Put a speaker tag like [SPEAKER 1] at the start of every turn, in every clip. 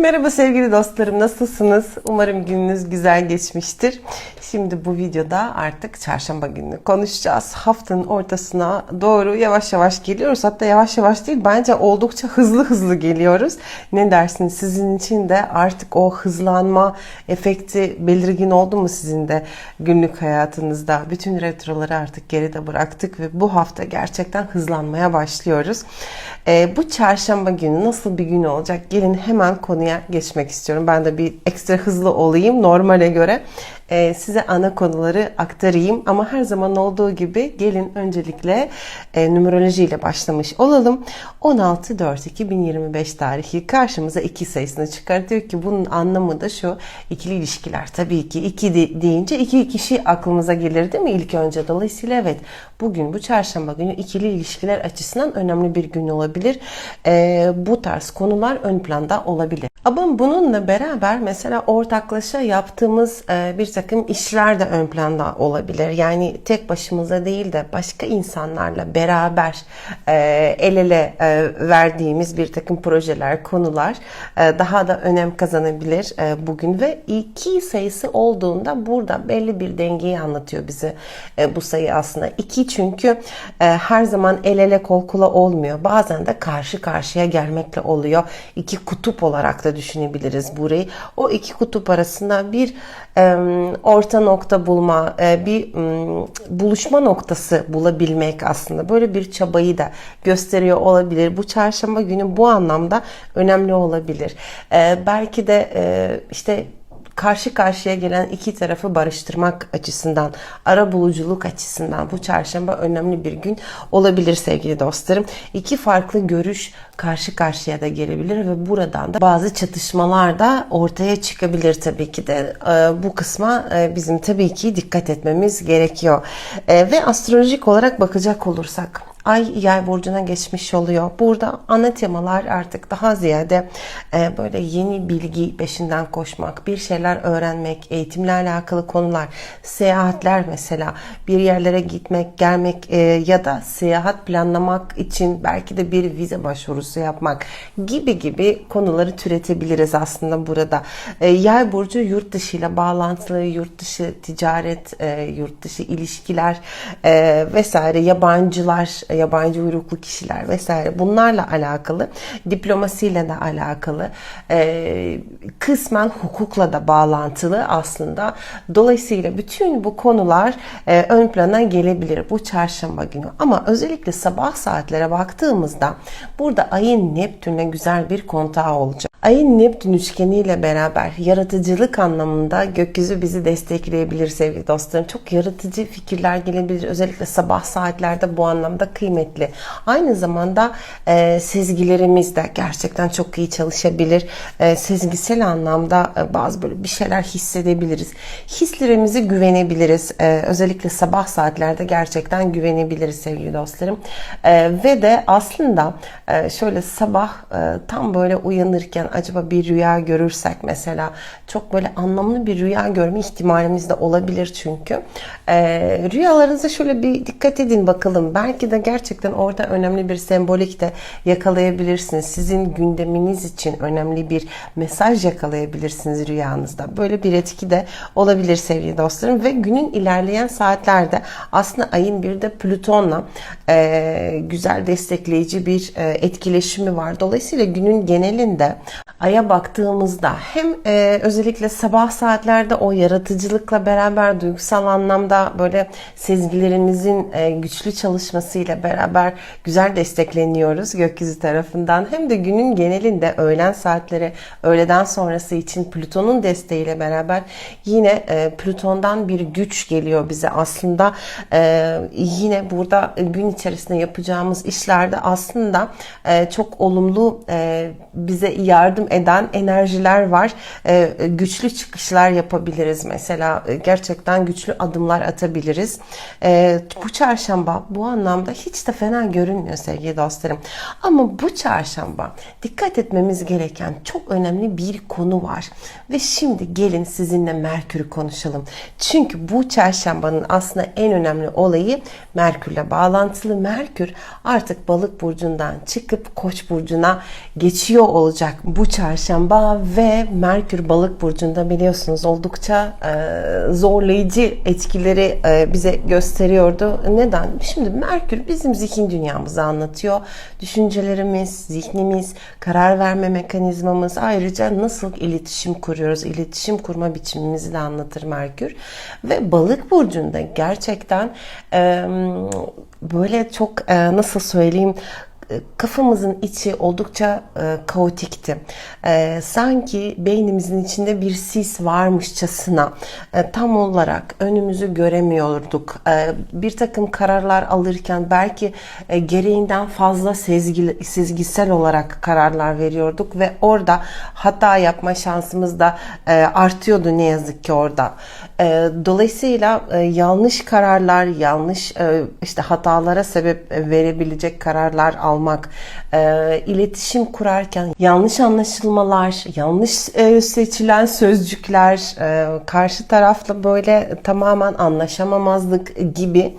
[SPEAKER 1] Merhaba sevgili dostlarım nasılsınız? Umarım gününüz güzel geçmiştir. Şimdi bu videoda artık çarşamba gününü konuşacağız. Haftanın ortasına doğru yavaş yavaş geliyoruz. Hatta yavaş yavaş değil bence oldukça hızlı hızlı geliyoruz. Ne dersiniz sizin için de artık o hızlanma efekti belirgin oldu mu sizin de günlük hayatınızda? Bütün retroları artık geride bıraktık ve bu hafta gerçekten hızlanmaya başlıyoruz. Ee, bu çarşamba günü nasıl bir gün olacak? Gelin hemen konuya geçmek istiyorum. Ben de bir ekstra hızlı olayım normale göre. Ee, size ana konuları aktarayım ama her zaman olduğu gibi gelin öncelikle e, numeroloji ile başlamış olalım. 16-4-2025 tarihi karşımıza iki sayısını çıkartıyor ki bunun anlamı da şu ikili ilişkiler tabii ki iki de, deyince iki kişi aklımıza gelir değil mi ilk önce dolayısıyla evet bugün bu çarşamba günü ikili ilişkiler açısından önemli bir gün olabilir. Ee, bu tarz konular ön planda olabilir. Ama bununla beraber mesela ortaklaşa yaptığımız e, bir takım işler de ön planda olabilir. Yani tek başımıza değil de başka insanlarla beraber e, el ele e, verdiğimiz bir takım projeler, konular e, daha da önem kazanabilir e, bugün ve iki sayısı olduğunda burada belli bir dengeyi anlatıyor bize e, bu sayı aslında. iki çünkü e, her zaman el ele kol kola olmuyor. Bazen de karşı karşıya gelmekle oluyor. İki kutup olarak da düşünebiliriz burayı. O iki kutup arasında bir e, orta nokta bulma, e, bir m, buluşma noktası bulabilmek aslında böyle bir çabayı da gösteriyor olabilir. Bu çarşamba günü bu anlamda önemli olabilir. E, belki de e, işte karşı karşıya gelen iki tarafı barıştırmak açısından, ara buluculuk açısından bu çarşamba önemli bir gün olabilir sevgili dostlarım. İki farklı görüş karşı karşıya da gelebilir ve buradan da bazı çatışmalar da ortaya çıkabilir tabii ki de. Bu kısma bizim tabii ki dikkat etmemiz gerekiyor. Ve astrolojik olarak bakacak olursak Ay yay burcuna geçmiş oluyor. Burada ana temalar artık daha ziyade e, böyle yeni bilgi peşinden koşmak, bir şeyler öğrenmek, eğitimle alakalı konular, seyahatler mesela bir yerlere gitmek, gelmek e, ya da seyahat planlamak için belki de bir vize başvurusu yapmak gibi gibi konuları türetebiliriz aslında burada. E, yay burcu yurt dışı ile bağlantılı, yurt dışı ticaret, e, yurt dışı ilişkiler e, vesaire yabancılar yabancı uyruklu kişiler vesaire bunlarla alakalı diplomasiyle de alakalı e, kısmen hukukla da bağlantılı aslında. Dolayısıyla bütün bu konular e, ön plana gelebilir bu çarşamba günü. Ama özellikle sabah saatlere baktığımızda burada ayın Neptün'le güzel bir kontağı olacak. Ayın Neptün üçgeniyle beraber yaratıcılık anlamında gökyüzü bizi destekleyebilir sevgili dostlarım. Çok yaratıcı fikirler gelebilir. Özellikle sabah saatlerde bu anlamda kıymetli. Aynı zamanda e, sezgilerimiz de gerçekten çok iyi çalışabilir. E, sezgisel anlamda e, bazı böyle bir şeyler hissedebiliriz. Hislerimizi güvenebiliriz. E, özellikle sabah saatlerde gerçekten güvenebiliriz sevgili dostlarım. E, ve de aslında e, şöyle sabah e, tam böyle uyanırken acaba bir rüya görürsek mesela çok böyle anlamlı bir rüya görme ihtimalimiz de olabilir çünkü. E, rüyalarınıza şöyle bir dikkat edin bakalım. Belki de gerçekten orada önemli bir sembolik de yakalayabilirsiniz. Sizin gündeminiz için önemli bir mesaj yakalayabilirsiniz rüyanızda. Böyle bir etki de olabilir sevgili dostlarım ve günün ilerleyen saatlerde aslında ayın bir de Plüton'la e, güzel destekleyici bir e, etkileşimi var. Dolayısıyla günün genelinde Ay'a baktığımızda hem e, özellikle sabah saatlerde o yaratıcılıkla beraber duygusal anlamda böyle sezgilerimizin e, güçlü çalışmasıyla beraber güzel destekleniyoruz gökyüzü tarafından. Hem de günün genelinde öğlen saatleri, öğleden sonrası için Plüton'un desteğiyle beraber yine e, Plüton'dan bir güç geliyor bize. Aslında e, yine burada gün içerisinde yapacağımız işlerde aslında e, çok olumlu e, bize yardım eden enerjiler var. E, güçlü çıkışlar yapabiliriz mesela. E, gerçekten güçlü adımlar atabiliriz. E, bu çarşamba bu anlamda hiç hiç de fena görünmüyor sevgili dostlarım. Ama bu çarşamba dikkat etmemiz gereken çok önemli bir konu var. Ve şimdi gelin sizinle Merkür'ü konuşalım. Çünkü bu çarşambanın aslında en önemli olayı Merkür'le bağlantılı. Merkür artık balık burcundan çıkıp koç burcuna geçiyor olacak bu çarşamba ve Merkür balık burcunda biliyorsunuz oldukça e, zorlayıcı etkileri e, bize gösteriyordu. Neden? Şimdi Merkür bizim zihin dünyamızı anlatıyor. Düşüncelerimiz, zihnimiz, karar verme mekanizmamız ayrıca nasıl iletişim kuruyoruz, iletişim kurma biçimimizi de anlatır Merkür. Ve balık burcunda gerçekten e, böyle çok e, nasıl söyleyeyim kafamızın içi oldukça e, kaotikti. E, sanki beynimizin içinde bir sis varmışçasına e, tam olarak önümüzü göremiyorduk. E, bir takım kararlar alırken belki e, gereğinden fazla sezgi, sezgisel olarak kararlar veriyorduk ve orada hata yapma şansımız da e, artıyordu ne yazık ki orada. E, dolayısıyla e, yanlış kararlar, yanlış e, işte hatalara sebep verebilecek kararlar almak e, iletişim kurarken yanlış anlaşılmalar, yanlış seçilen sözcükler, karşı tarafla böyle tamamen anlaşamamazlık gibi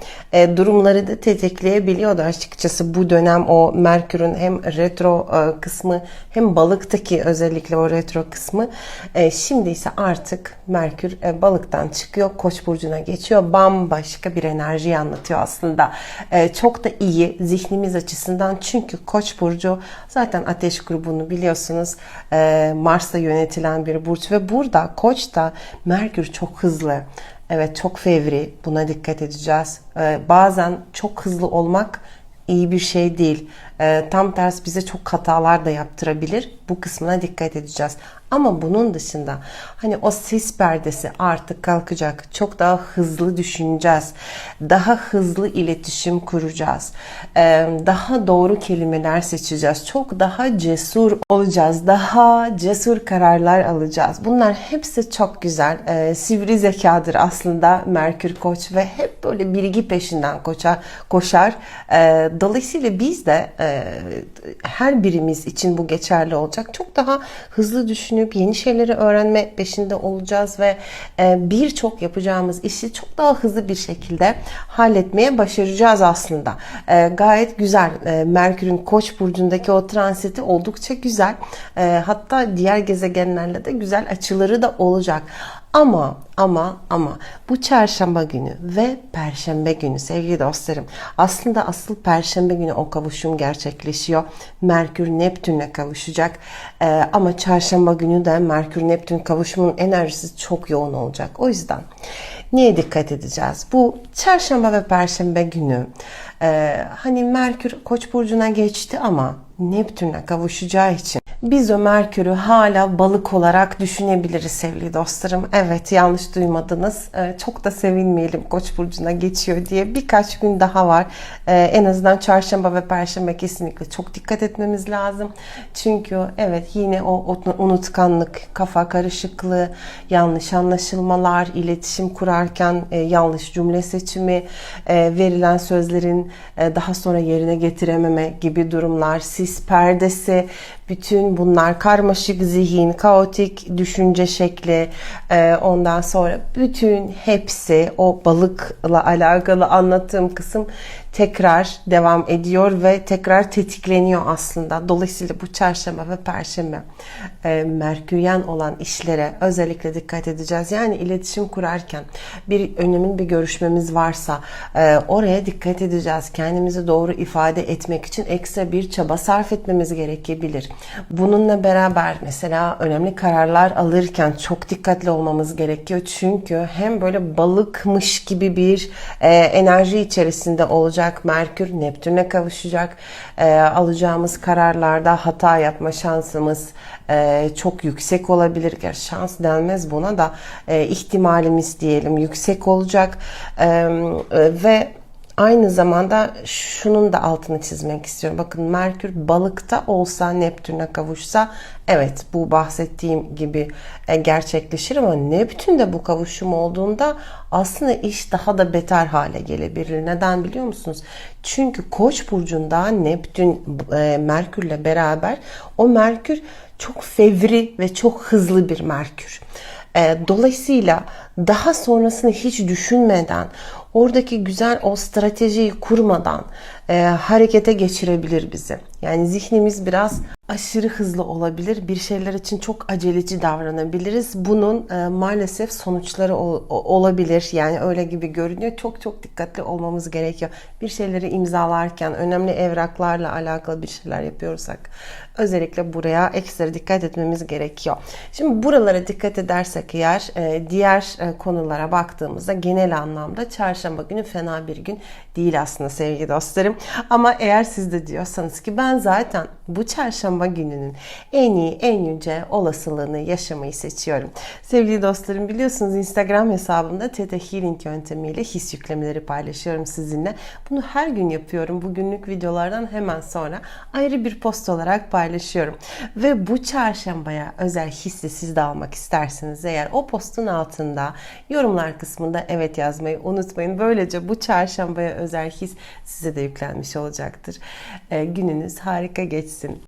[SPEAKER 1] durumları da tetikleyebiliyordu açıkçası bu dönem o Merkür'ün hem retro kısmı hem balıktaki özellikle o retro kısmı. Şimdi ise artık Merkür balıktan çıkıyor, Koç burcuna geçiyor. Bambaşka bir enerji anlatıyor aslında. E, çok da iyi zihnimiz açısından çünkü Koç burcu zaten Ateş grubunu biliyorsunuz. E, Mars'la yönetilen bir burç ve burada Koç'ta Merkür çok hızlı. Evet çok fevri. Buna dikkat edeceğiz. E, bazen çok hızlı olmak iyi bir şey değil. E, tam ters bize çok hatalar da yaptırabilir. Bu kısmına dikkat edeceğiz. Ama bunun dışında hani o sis perdesi artık kalkacak. Çok daha hızlı düşüneceğiz. Daha hızlı iletişim kuracağız. Daha doğru kelimeler seçeceğiz. Çok daha cesur olacağız. Daha cesur kararlar alacağız. Bunlar hepsi çok güzel. Sivri zekadır aslında Merkür Koç ve hep böyle bilgi peşinden koşar. koşar. Dolayısıyla biz de her birimiz için bu geçerli olacak. Çok daha hızlı düşünüp düşünüp yeni şeyleri öğrenme peşinde olacağız ve e, birçok yapacağımız işi çok daha hızlı bir şekilde halletmeye başaracağız aslında. E, gayet güzel. E, Merkür'ün Koç burcundaki o transiti oldukça güzel. Hatta diğer gezegenlerle de güzel açıları da olacak. Ama ama ama bu çarşamba günü ve perşembe günü sevgili dostlarım aslında asıl perşembe günü o kavuşum gerçekleşiyor. Merkür Neptün'le kavuşacak. Ee, ama çarşamba günü de Merkür Neptün kavuşumunun enerjisi çok yoğun olacak. O yüzden niye dikkat edeceğiz? Bu çarşamba ve perşembe günü e, hani Merkür Koç burcuna geçti ama Neptün'le kavuşacağı için biz Merkür'ü hala balık olarak düşünebiliriz sevgili dostlarım. Evet yanlış duymadınız. Ee, çok da sevinmeyelim Koç burcuna geçiyor diye. Birkaç gün daha var. Ee, en azından çarşamba ve perşembe kesinlikle çok dikkat etmemiz lazım. Çünkü evet yine o unutkanlık, kafa karışıklığı, yanlış anlaşılmalar, iletişim kurarken e, yanlış cümle seçimi, e, verilen sözlerin e, daha sonra yerine getirememe gibi durumlar, sis perdesi, bütün bunlar karmaşık zihin, kaotik düşünce şekli, e, ondan sonra bütün hepsi o balıkla alakalı anlattığım kısım tekrar devam ediyor ve tekrar tetikleniyor aslında. Dolayısıyla bu çarşamba ve perşembe e, merküryen olan işlere özellikle dikkat edeceğiz. Yani iletişim kurarken bir önemin bir görüşmemiz varsa e, oraya dikkat edeceğiz. Kendimizi doğru ifade etmek için ekstra bir çaba sarf etmemiz gerekebilir. Bununla beraber mesela önemli kararlar alırken çok dikkatli olmamız gerekiyor. Çünkü hem böyle balıkmış gibi bir e, enerji içerisinde olacak olacak. Merkür Neptün'e kavuşacak. E, alacağımız kararlarda hata yapma şansımız e, çok yüksek olabilir. Gerçi şans denmez buna da e, ihtimalimiz diyelim yüksek olacak. E, ve Aynı zamanda şunun da altını çizmek istiyorum. Bakın Merkür balıkta olsa Neptün'e kavuşsa evet bu bahsettiğim gibi e, gerçekleşir ama Neptün'de bu kavuşum olduğunda aslında iş daha da beter hale gelebilir. Neden biliyor musunuz? Çünkü Koç burcunda Neptün e, Merkür'le beraber o Merkür çok fevri ve çok hızlı bir Merkür. E, dolayısıyla daha sonrasını hiç düşünmeden, oradaki güzel o stratejiyi kurmadan e, harekete geçirebilir bizi. Yani zihnimiz biraz aşırı hızlı olabilir. Bir şeyler için çok aceleci davranabiliriz. Bunun e, maalesef sonuçları ol, olabilir. Yani öyle gibi görünüyor. Çok çok dikkatli olmamız gerekiyor. Bir şeyleri imzalarken, önemli evraklarla alakalı bir şeyler yapıyorsak özellikle buraya ekstra dikkat etmemiz gerekiyor. Şimdi buralara dikkat edersek eğer e, diğer e, konulara baktığımızda genel anlamda çarşamba günü fena bir gün değil aslında sevgili dostlarım. Ama eğer siz de diyorsanız ki ben zaten bu çarşamba gününün en iyi, en yüce olasılığını yaşamayı seçiyorum. Sevgili dostlarım biliyorsunuz Instagram hesabımda Teta Healing yöntemiyle his yüklemeleri paylaşıyorum sizinle. Bunu her gün yapıyorum. Bugünlük videolardan hemen sonra ayrı bir post olarak paylaşıyorum. Ve bu çarşambaya özel hissi siz de almak isterseniz eğer o postun altında yorumlar kısmında evet yazmayı unutmayın. Böylece bu çarşambaya özel his size de yüklenmiş olacaktır. Ee, gününüz harika geçsin.